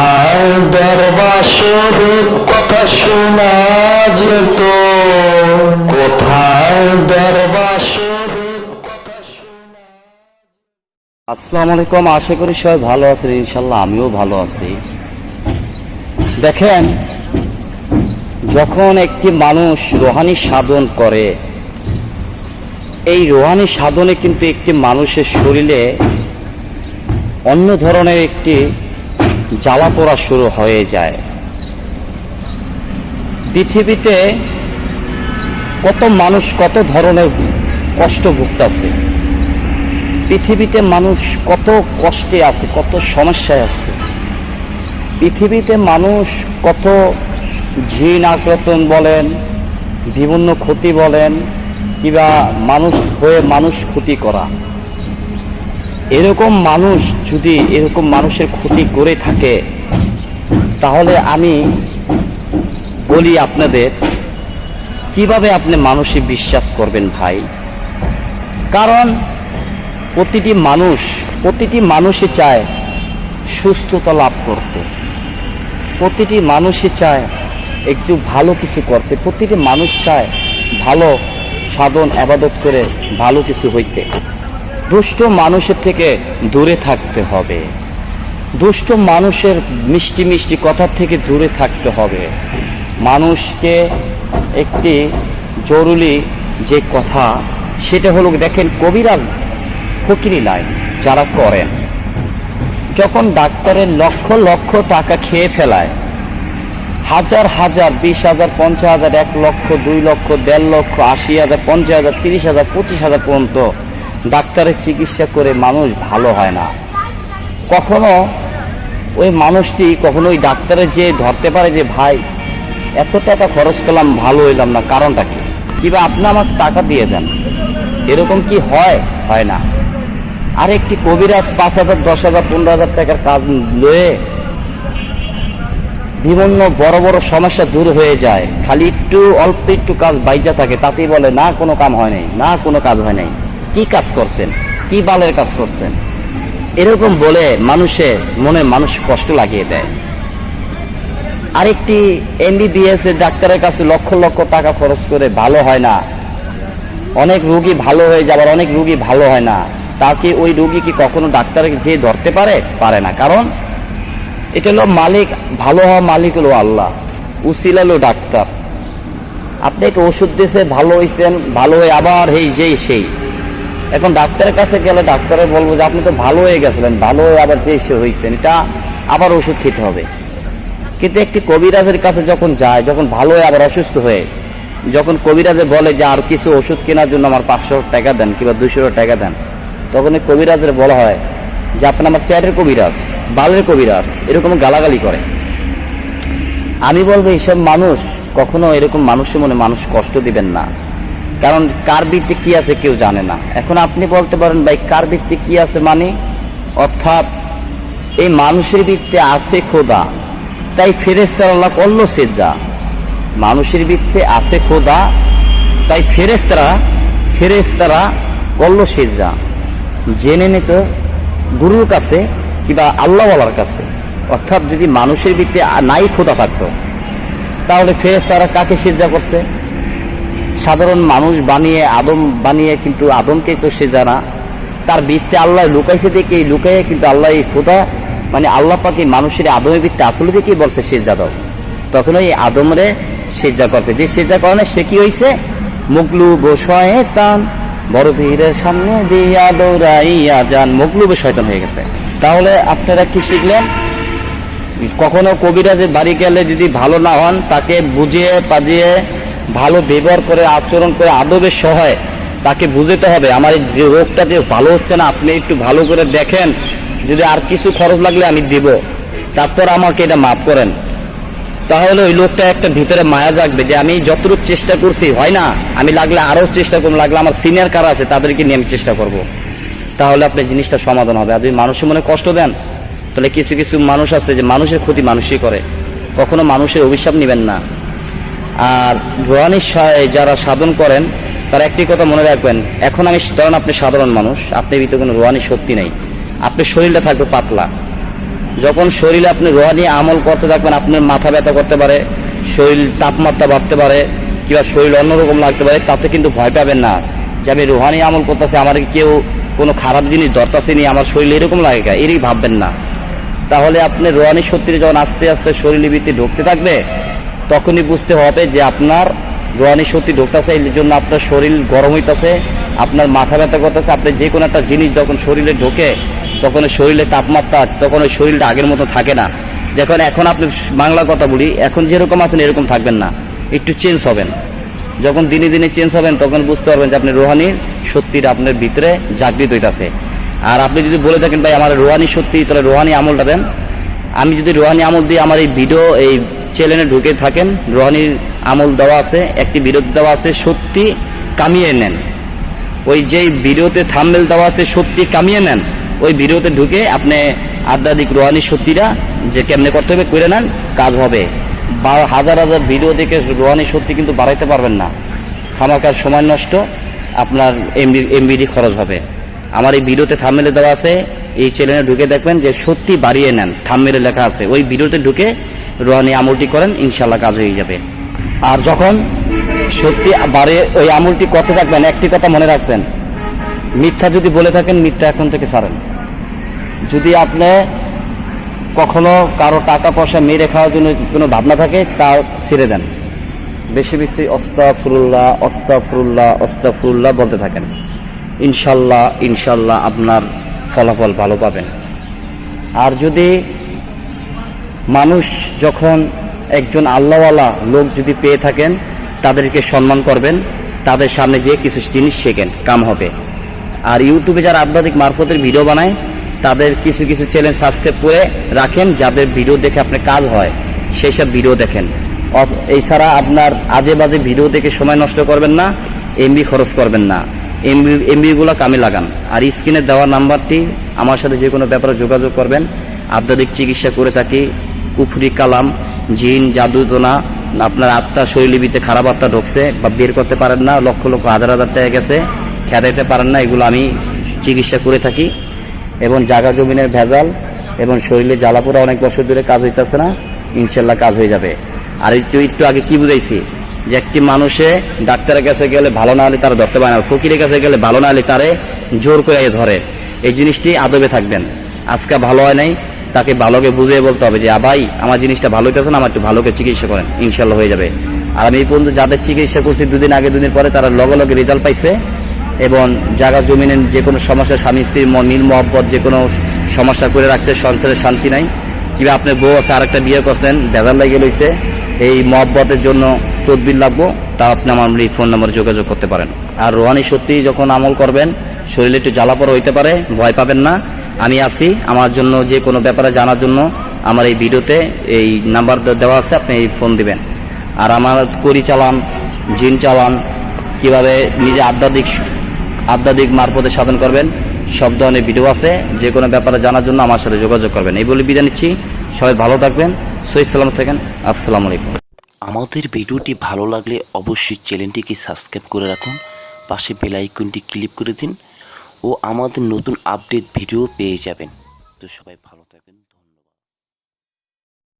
কোথায় দরবাসরের কথা শোনা যেত। কোথায় আসসালামু আলাইকুম, আশা করি সবাই ভালো আছেন ইনশাল্লাহ আমিও ভালো আছি। দেখেন, যখন একটি মানুষ রোহানি সাধন করে, এই রোহানি সাধনে কিন্তু একটি মানুষের শরীরে অন্য ধরনের একটি জ্বালা পোড়া শুরু হয়ে যায়। পৃথিবীতে কত মানুষ, কত ধরনের কষ্ট ভুগতেছে। পৃথিবীতে মানুষ কত কষ্টে আছে, কত সমস্যায় আছে। পৃথিবীতে মানুষ কত ঝিন আক্রতন বলেন, বিভিন্ন ক্ষতি বলেন, কিংবা মানুষ হয়ে মানুষ ক্ষতি করা। এরকম মানুষ যদি এরকম মানুষের ক্ষতি করে থাকে, তাহলে আমি বলি আপনাদের, কীভাবে আপনি মানুষে বিশ্বাস করবেন ভাই? কারণ প্রতিটি মানুষ, প্রতিটি মানুষই চায় সুস্থতা লাভ করতে। প্রতিটি মানুষই চায় একটু ভালো কিছু করতে। প্রতিটি মানুষ চায় ভালো সাধন, আবাদত করে ভালো কিছু হইতে। দুষ্ট মানুষের থেকে দূরে থাকতে হবে। দুষ্ট মানুষের মিষ্টি মিষ্টি কথা থেকে দূরে থাকতে হবে। মানুষকে একটি জরুরি যে কথা, সেটা হলো, দেখেন, কবিরাজ ফকিরি লাইন যারা করেন। যখন ডাক্তারের লক্ষ লক্ষ টাকা খেয়ে ফেলায়, হাজার হাজার, বিশ হাজার, পঞ্চাশ হাজার, এক লক্ষ, দুই লক্ষ, দেড় লক্ষ, আশি হাজার, পঞ্চাশ হাজার, তিরিশ হাজার, পঁচিশ হাজার পর্যন্ত ডাক্তারের চিকিৎসা করে মানুষ ভালো হয় না। কখনো ওই মানুষটি কখনো ওই ডাক্তারের যে ধরতে পারে যে, ভাই, এত টাকা খরচ করলাম, ভালো হইলাম না। কারণটা কি? কিংবা আপনি আমাকে টাকা দিয়ে দেন? এরকম কি হয়? হয় না। আর একটি কবিরাজ পাঁচ হাজার, দশ হাজার, পনেরো হাজার টাকার কাজ লয়ে বিভিন্ন বড় বড় সমস্যা দূর হয়ে যায়। খালি একটু, অল্প একটু কাজ বাইজা থাকে, তাতেই বলে, না, কোনো কাম হয় নাই, না, কোনো কাজ হয় নাই। কি কাজ করছেন? কি বালের কাজ করছেন? এরকম বলে মানুষের মনে মানুষ কষ্ট লাগিয়ে দেয়। আরেকটি এমবিবিএস এর ডাক্তারের কাছে লক্ষ লক্ষ টাকা খরচ করে ভালো হয় না। অনেক রুগী ভালো হয়ে যাবার অনেক রুগী ভালো হয় না। তাকে ওই রুগী কি কখনো ডাক্তারকে যে ধরতে পারে? পারে না। কারণ এটা হলো মালিক, ভালো হওয়া মালিক হলো আল্লাহ, উসিল হলো ডাক্তার। আপনাকে ওষুধ দিয়েছে ভালো হয়েছেন ভালো হয়ে আবার এই যেই সেই। এখন ডাক্তারের কাছে গেলে ডাক্তারে বলব যে আপনি তো ভালো হয়ে গেছিলেন, ভালো হয়ে আবার যে সে হয়েছেন, এটা আবার ওষুধ খেতে হবে। কিন্তু একটি কবিরাজের কাছে যখন যায়, যখন ভালো হয়ে আবার অসুস্থ হয়ে, যখন কবিরাজে বলে যে আর কিছু ওষুধ কেনার জন্য আমার পাঁচশো টাকা দেন কিংবা দুশো টাকা দেন, তখন এই কবিরাজের বলা হয় যে আপনি আমার চ্যাটের কবিরাজ, বালের কবিরাজ, এরকম গালাগালি করে। আমি বলব, এইসব মানুষ কখনো এরকম মানুষের মনে মানুষ কষ্ট দিবেন না। কারণ কার বৃত্তি কি আছে কেউ জানে না। এখন আপনি বলতে পারেন, ভাই, কার বৃত্তি কি আছে মানে? অর্থাৎ এই মানুষের বৃত্তে আছে খোদা, তাই ফেরেস্তার আল্লাহ করল সেজদা। মানুষের বৃত্তে আছে খোদা, তাই ফেরেস্তারা ফেরেস্তারা করল সেজদা। জেনে নিত গুরুর কাছে কিংবা আল্লাহওয়ালার কাছে। অর্থাৎ যদি মানুষের বৃত্তে নাই খোদা থাকতো, তাহলে ফেরেস্তারা কাকে সেজদা করছে? সাধারণ মানুষ বানিয়ে, আদম বানিয়ে কিন্তু আদমকে তো সে জানা। তার বৃত্তে আল্লাহ লুকাইছে দেখে লুকাইয়ে কিন্তু আল্লাহ এই খোদা মানে আল্লাহ পাকে মানুষের আদমের বৃত্তে আসলে থেকেই বলছে সেজা দাও। তখন ওই আদমরে সেজা করছে। যে সেজা করে সে কি হয়েছে মুগলুব শয়তান, বড় ভিড়ের সামনে দিয়া দৌড়াইয়া যান। মুগলুবে শয়তান হয়ে গেছে। তাহলে আপনারা কি শিখলেন? কখনো কবিরাজের বাড়ি গেলে যদি ভালো না হন, তাকে বুঝিয়ে, পাজিয়ে ভালো ব্যবহার করে, আচরণ করে আদবের সহায়, তাকে বুঝতে হবে। আমার এই যে রোগটা যে ভালো হচ্ছে না, আপনি একটু ভালো করে দেখেন। যদি আর কিছু খরচ লাগলে আমি দিব। তারপর আমাকে এটা মাফ করেন। তাহলে ওই লোকটা একটা ভিতরে মায়া জাগবে যে আমি যতটুকু চেষ্টা করছি, হয় না? আমি লাগলে আরও চেষ্টা করব, লাগলে আমার সিনিয়র কারা আছে তাদেরকে নিয়ে আমি চেষ্টা করব। তাহলে আপনি জিনিসটা সমাধান হবে। আর যদি মানুষের মনে কষ্ট দেন, তাহলে কিছু কিছু মানুষ আছে যে মানুষের ক্ষতি মানুষই করে। কখনো মানুষের অভিশাপ নেবেন না। আর রোহানির সহায় যারা সাধন করেন, তার একটি কথা মনে রাখবেন, এখন আমি, ধরেন আপনি সাধারণ মানুষ আপনি ভিতরে কোনো রোহানি শক্তি নেই। আপনার শরীরটা থাকবে পাতলা। যখন শরীরে আপনি রোহানি আমল করতে থাকবেন, আপনার মাথা ব্যথা করতে পারে, শরীর তাপমাত্রা বাড়তে পারে, কিংবা শরীর অন্যরকম লাগতে পারে, তাতে কিন্তু ভয় পাবেন না। যে আমি রোহানি আমল করতেছি, আমার কেউ কোনো খারাপ জিনিস ধরতেছে নি আমার শরীরে এরকম লাগে কা? এরই ভাববেন না। তাহলে আপনি রোহানি শক্তির যখন আস্তে আস্তে শরীরের ভিত্তি ঢুকতে থাকবে তখনই বুঝতে হবে যে আপনার রোহানি শক্তি ঢুকতেছে এই জন্য আপনার শরীর গরম হইতেছে, আপনার মাথা ব্যথা করতেছে, আপনি যে কোনো একটা জিনিস যখন শরীরে ঢোকে, তখন শরীরে তাপমাত্রা, তখন ওই শরীরটা আগের মতো থাকে না। যখন এখন আপনি বাংলা কথা বলি, এখন যেরকম আছেন এরকম থাকবেন না, একটু চেঞ্জ হবেন। যখন দিনে দিনে চেঞ্জ হবেন, তখন বুঝতে পারবেন যে আপনি রোহানির শক্তিটা আপনার ভিতরে জাগৃত হইতাছে। আর আপনি যদি বলে থাকেন, ভাই, আমার রোহানি সত্যি তাহলে রোহানি আমলটা দেন। আমি যদি রোহানি আমল দিয়ে আমার এই ভিডিও এই চ্যানেলে ঢুকে থাকেন। রোহানির আমল দেওয়া আছে, একটি বিরোধ দেওয়া আছে, সত্যি কামিয়ে নেন। ওই যেই ভিডিওতে থাম্বেল দেওয়া আছে, সত্যি কামিয়ে নেন। ওই ভিডিওতে ঢুকে আপনি আধ্যাত্মিক রোহানি সত্যিটা যে কেমনে করতে হবে করে নেন, কাজ হবে। বা হাজার হাজার ভিডিও দেখে রোহানি সত্যি কিন্তু বাড়াইতে পারবেন না। খামাকার সময় নষ্ট, আপনার এমবি এমবিডি খরচ হবে। আমার এই ভিডিওতে থামমেলে দেওয়া আছে, এই চ্যানেলে ঢুকে দেখবেন যে সত্যি বাড়িয়ে নেন থামমেলে লেখা আছে। ওই ভিডিওতে ঢুকে রোহানি আমলটি করেন ইনশাল্লাহ কাজ হয়ে যাবে। আর যখন সত্যি বাড়ে ওই আমলটি করতে থাকবেন, একটি কথা মনে রাখবেন, মিথ্যা যদি বলে থাকেন, মিথ্যা এখন থেকে ছাড়েন। যদি আপনি কখনো কারও টাকা পয়সা মেরে খাওয়ার জন্য কোনো ভাবনা থাকে তা ছেড়ে দেন। বেশি বেশি অস্তাফরুল্লাহ অস্তাফরুল্লাহ অস্তাফরুল্লাহ বলতে থাকেন। ইনশাল্লাহ ইনশাল্লাহ আপনার ফলাফল ভালো পাবেন। আর যদি মানুষ যখন একজন আল্লাহওয়ালা লোক যদি পেয়ে থাকেন, তাদেরকে সম্মান করবেন, তাদের সামনে যে কিছু জিনিস শেখেন, কাম হবে। আর ইউটিউবে যারা আধ্যাত্মিক মারফতের ভিডিও বানায়, তাদের কিছু কিছু চ্যানেল সাবস্ক্রাইব করে রাখেন, যাদের ভিডিও দেখে আপনার কাজ হয়, সেই সব ভিডিও দেখেন। এছাড়া আপনার আজে বাজে ভিডিও দেখে সময় নষ্ট করবেন না এমবি খরচ করবেন না। এমবি এমবিগুলো কামে লাগান। আর স্ক্রিনে দেওয়া নাম্বারটি, আমার সাথে যে কোনো ব্যাপারে যোগাযোগ করবেন। আধ্যাত্মিক চিকিৎসা করে থাকি কুফরি, কালাম, জিন জাদুদোনা আপনার আত্মা শৈলীবিতে খারাপ আত্মা ঢুকছে বা বের করতে পারেন না, লক্ষ লক্ষ হাজার হাজার টাকা গেছে খেদাইতে পারেন না, এগুলো আমি চিকিৎসা করে থাকি। এবং জাগা জমিনের ভেজাল এবং শরীরে জ্বালাপোড়া অনেক বছর ধরে কাজ হইতেছে না, ইনশাল্লাহ কাজ হয়ে যাবে। আর একটু একটু আগে কি বুঝাইছি? যে একটি মানুষে ডাক্তারের কাছে গেলে ভালো না হলে তারা ধরতে পারে না ফকিরের কাছে গেলে ভালো না হলে তারে জোর করে ধরে। এই জিনিসটি আদবে থাকবেন। আজকে ভালো হয় নাই তাকে ভালোকে বুঝিয়ে বলতে হবে যে, "আ ভাই, আমার জিনিসটা ভালো হইতেছে না, আমার একটু ভালোকে চিকিৎসা করেন, ইনশাল্লাহ হয়ে যাবে। আর আমি এই পর্যন্ত যাদের চিকিৎসা করছি, দুদিন আগে দুদিন পরে তারা লগে লগে রেজাল্ট পাইছে এবং জায়গা জমিনের যে কোনো সমস্যা, স্বামী, স্ত্রীর মিল মহব্বত, যে কোনো সমস্যা করে রাখছে, সংসারে শান্তি নাই। কিংবা আপনার বউ আছে, আরেকটা বিয়ে করছেন বেজার লাগে লইছে, এই মহব্বতের জন্য তদবির লাগবো, তা আপনি আমার এই ফোন নম্বরে যোগাযোগ করতে পারেন। আর রোহানি সত্যি যখন আমল করবেন, শরীরে একটু জ্বালাপড়া হইতে পারে, ভয় পাবেন না। আমি আছি। আমার জন্য যে কোনো ব্যাপারে জানার জন্য আমার এই ভিডিওতে এই নাম্বার দেওয়া আছে, আপনি এই ফোন দিবেন। আর আমার করি চালান জিন চালান, কীভাবে নিজে আধ্যাত্মিক আধ্যাত্মিক মারফতে সাধন করবেন, সব ধরনের ভিডিও আছে। যে কোনো ব্যাপারে জানার জন্য আমার সাথে যোগাযোগ করবেন। এই বলে বিদায় নিচ্ছি। সবাই ভালো থাকবেন সহি সালাম থাকেন। আসসালামু আলাইকুম। আমাদের ভিডিওটি ভালো লাগলে অবশ্যই চ্যানেলটিকে সাবস্ক্রাইব করে রাখুন। পাশে বেল ক্লিক করে দিন। ও আমাদের নতুন আপডেট ভিডিও পেয়ে যাবেন। তো সবাই ভালো